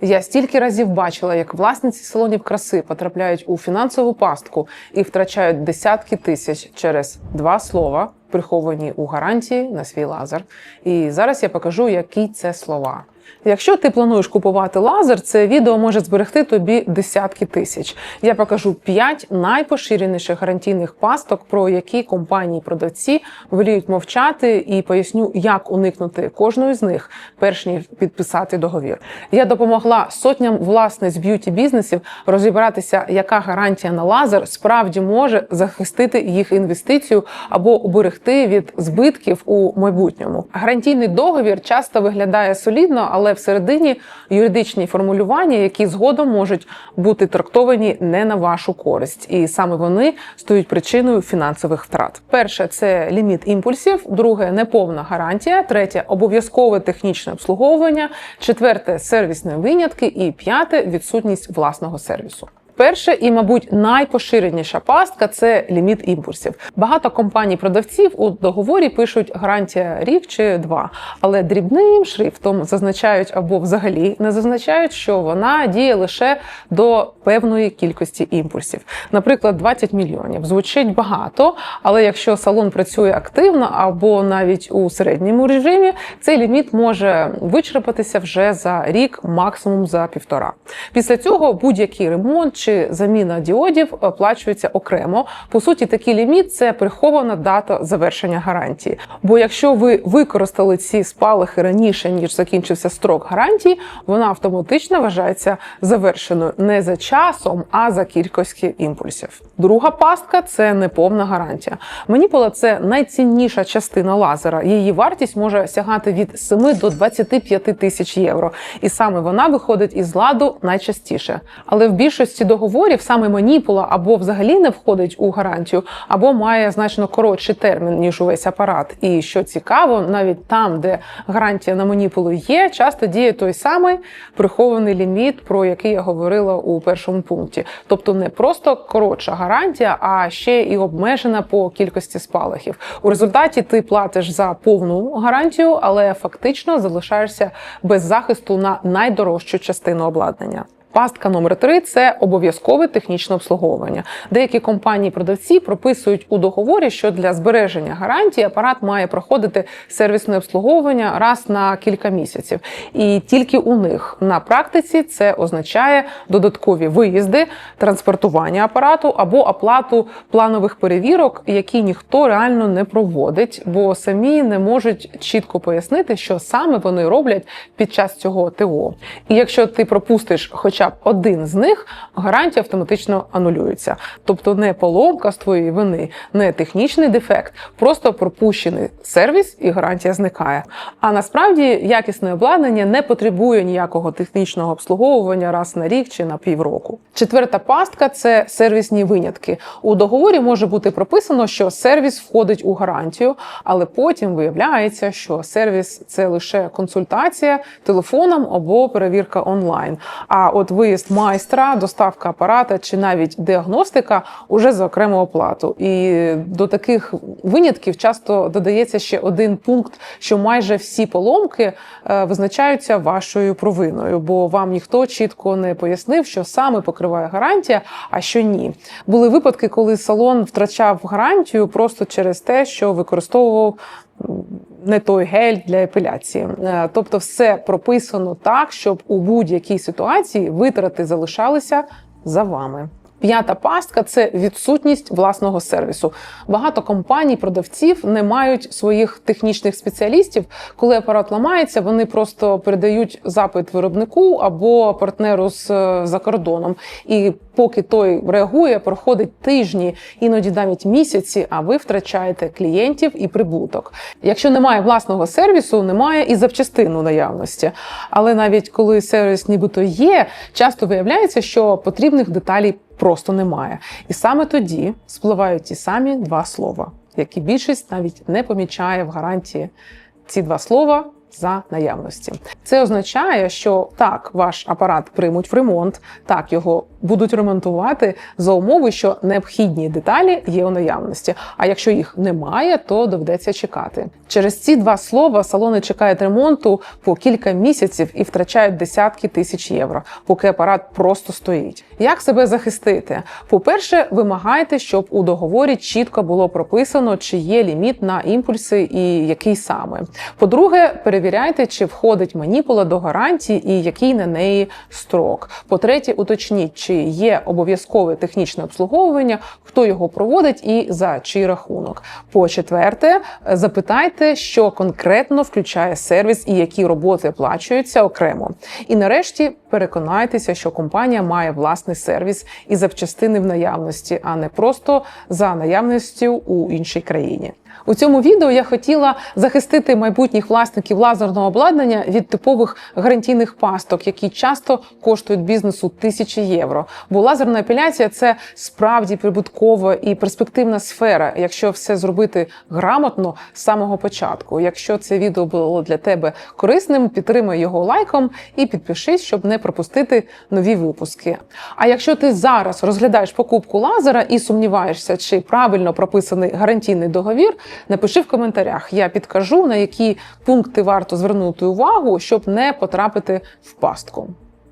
Я стільки разів бачила, як власниці салонів краси потрапляють у фінансову пастку і втрачають десятки тисяч через два слова, приховані у гарантії на свій лазер. І зараз я покажу, які це слова. Якщо ти плануєш купувати лазер, це відео може зберегти тобі десятки тисяч. Я покажу 5 найпоширеніших гарантійних пасток, про які компанії-продавці воліють мовчати, і поясню, як уникнути кожної з них, перш ніж підписати договір. Я допомогла сотням власниць б'юті бізнесів розібратися, яка гарантія на лазер справді може захистити їх інвестицію або уберегти від збитків у майбутньому. Гарантійний договір часто виглядає солідно, але всередині юридичні формулювання, які згодом можуть бути трактовані не на вашу користь, і саме вони стають причиною фінансових втрат. Перше це ліміт імпульсів, друге неповна гарантія, третє обов'язкове технічне обслуговування, четверте сервісні винятки, і п'яте відсутність власного сервісу. Перше і, мабуть, найпоширеніша пастка це ліміт імпульсів. Багато компаній-продавців у договорі пишуть гарантія рік чи два, але дрібним шрифтом зазначають або взагалі не зазначають, що вона діє лише до певної кількості імпульсів. Наприклад, 20 мільйонів звучить багато, але якщо салон працює активно або навіть у середньому режимі, цей ліміт може вичерпатися вже за рік, максимум за півтора. Після цього будь-який ремонт чи заміна діодів оплачується окремо. По суті, такий ліміт це прихована дата завершення гарантії. Бо якщо ви використали ці спалахи раніше ніж закінчився строк гарантії, вона автоматично вважається завершеною не за часом, а за кількістю імпульсів. Друга пастка це неповна гарантія. Маніпула це найцінніша частина лазера. Її вартість може сягати від 7 до 25 тисяч євро, і саме вона виходить із ладу найчастіше. Але в більшості договорів саме маніпула або взагалі не входить у гарантію, або має значно коротший термін ніж увесь апарат. І що цікаво, навіть там, де гарантія на маніпулу є, часто діє той самий прихований ліміт, про який я говорила у першому пункті. Тобто не просто коротша гарантія, а ще і обмежена по кількості спалахів. У результаті ти платиш за повну гарантію, але фактично залишаєшся без захисту на найдорожчу частину обладнання. Пастка номер три це обов'язкове технічне обслуговування. Деякі компанії-продавці прописують у договорі, що для збереження гарантії апарат має проходити сервісне обслуговування раз на кілька місяців. І тільки у них на практиці це означає додаткові виїзди, транспортування апарату або оплату планових перевірок, які ніхто реально не проводить, бо самі не можуть чітко пояснити, що саме вони роблять під час цього ТО. І якщо ти пропустиш хоча б один з них, гарантія автоматично анулюється. Тобто не поломка з твоєї вини, не технічний дефект, просто пропущений сервіс і гарантія зникає. А насправді якісне обладнання не потребує ніякого технічного обслуговування раз на рік чи на півроку. Четверта пастка це сервісні винятки. У договорі може бути прописано, що сервіс входить у гарантію, але потім виявляється, що сервіс це лише консультація телефоном або перевірка онлайн. А от виїзд майстра, доставка апарата чи навіть діагностика уже за окрему оплату. І до таких винятків часто додається ще один пункт, що майже всі поломки е, визначаються вашою провиною, бо вам ніхто чітко не пояснив, що саме покриває гарантія, а що ні. Були випадки, коли салон втрачав гарантію просто через те, що використовував не той гель для епіляції. Е, Тобто, все прописано так, щоб у будь-якій ситуації витрати залишалися за вами. П'ята пастка це відсутність власного сервісу. Багато компаній, продавців не мають своїх технічних спеціалістів. Коли апарат ламається, вони просто передають запит виробнику або партнеру з за кордоном. І поки той реагує, проходить тижні, іноді навіть місяці. А ви втрачаєте клієнтів і прибуток. Якщо немає власного сервісу, немає і запчастин у наявності. Але навіть коли сервіс нібито є, часто виявляється, що потрібних деталей просто немає. І саме тоді спливають ті самі два слова, які більшість навіть не помічає в гарантії. Ці два слова за наявності. Це означає, що так, ваш апарат приймуть в ремонт, так його будуть ремонтувати за умови, що необхідні деталі є у наявності. А якщо їх немає, то доведеться чекати. Через ці два слова салони чекають ремонту по кілька місяців і втрачають десятки тисяч євро, поки апарат просто стоїть. Як себе захистити? По-перше, вимагайте, щоб у договорі чітко було прописано, чи є ліміт на імпульси і який саме. По-друге, перевіряйте, чи входить маніпула до гарантії і який на неї строк. По-третє, уточніть, чи є обов'язкове технічне обслуговування, хто його проводить і за чий рахунок. По-четверте, запитайте, що конкретно включає сервіс і які роботи оплачуються окремо. І нарешті переконайтеся, що компанія має власний сервіс і запчастини в наявності, а не просто за наявністю у іншій країні. У цьому відео я хотіла захистити майбутніх власників лазерного обладнання від типових гарантійних пасток, які часто коштують бізнесу тисячі євро. Бо лазерна епіляція це справді прибуткова і перспективна сфера, якщо все зробити грамотно з самого початку. Якщо це відео було для тебе корисним, підтримай його лайком і підпишись, щоб не пропустити нові випуски. А якщо ти зараз розглядаєш покупку лазера і сумніваєшся, чи правильно прописаний гарантійний договір, напиши в коментарях. Я підкажу на які пункти варто звернути увагу, щоб не потрапити в пастку.